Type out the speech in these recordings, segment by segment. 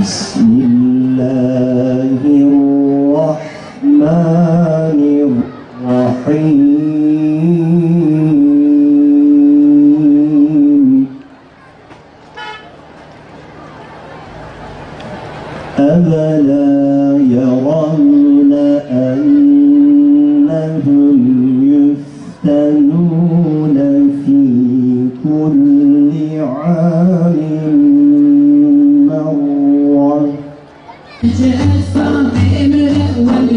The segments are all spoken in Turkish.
بسم الله الرحمن الرحيم. يرون Gece esma emre ve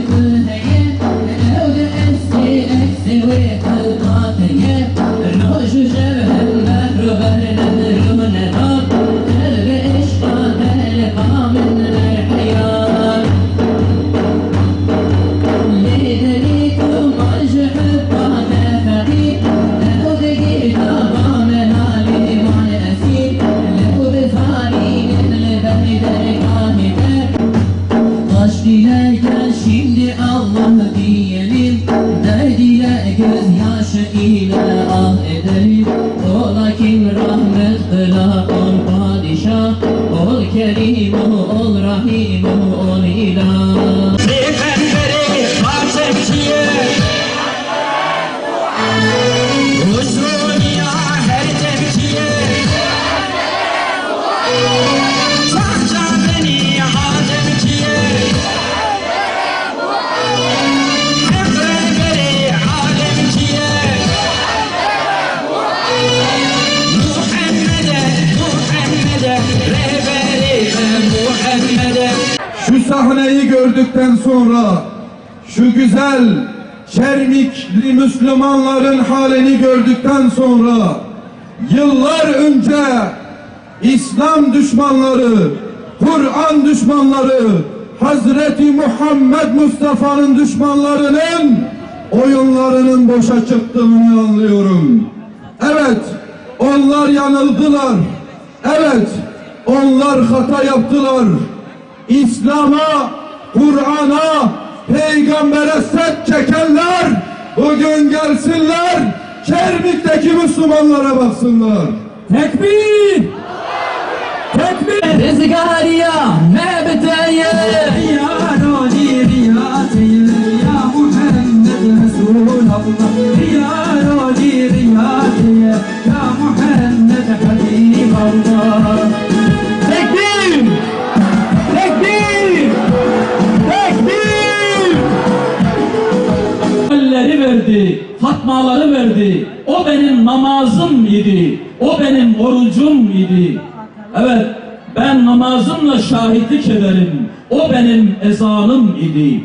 Başlayarken şimdi Allah diyelim. Derdiye gözyaşı ile ah edelim. Ola kim rahmet kıla ol padişah. Ol kerim ol rahim ol Şu sahneyi gördükten sonra şu güzel Çermikli Müslümanların halini gördükten sonra yıllar önce İslam düşmanları, Kur'an düşmanları, Hazreti Muhammed Mustafa'nın düşmanlarının oyunlarının boşa çıktığını anlıyorum. Evet, onlar yanıldılar. Evet, onlar hata yaptılar. İslam'a, Kur'an'a, peygambere set çekenler bugün gelsinler, Çermik'teki Müslümanlara baksınlar. Tekbir! Tekbir! Rızgariya mebteye Ya Rodi Riyati Ya Muhammed Resulallah Ya Rodi Riyati Ya Muhammed O benim namazım idi. O benim orucum idi. Evet, ben namazımla şahitlik ederim. O benim ezanım idi.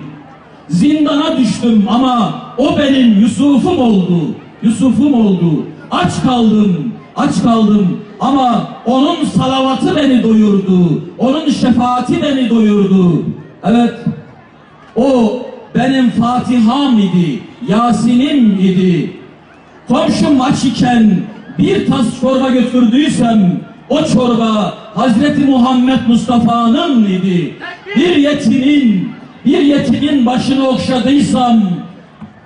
Zindana düştüm ama o benim Yusuf'um oldu. Yusuf'um oldu. Aç kaldım, aç kaldım ama onun salavatı beni doyurdu. Onun şefaati beni doyurdu. Evet, o benim Fatiham idi, Yasin'im idi. Komşum aç iken bir tas çorba götürdüysem o çorba Hazreti Muhammed Mustafa'nın idi. Bir yetimin, bir yetimin başını okşadıysam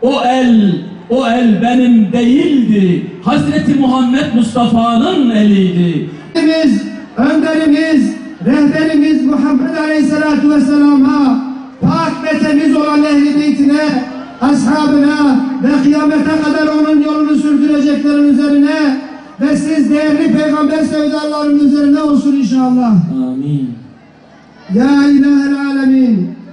o el, o el benim değildi. Hazreti Muhammed Mustafa'nın eliydi. Önderimiz, önderimiz, rehberimiz Muhammed Aleyhisselatü Vesselam'a, ashabına ve kıyamete kadar onun yolunu sürdüreceklerin üzerine ve siz değerli peygamber sevdalarının üzerine olsun inşallah. Amin. Ya ilahel alemin,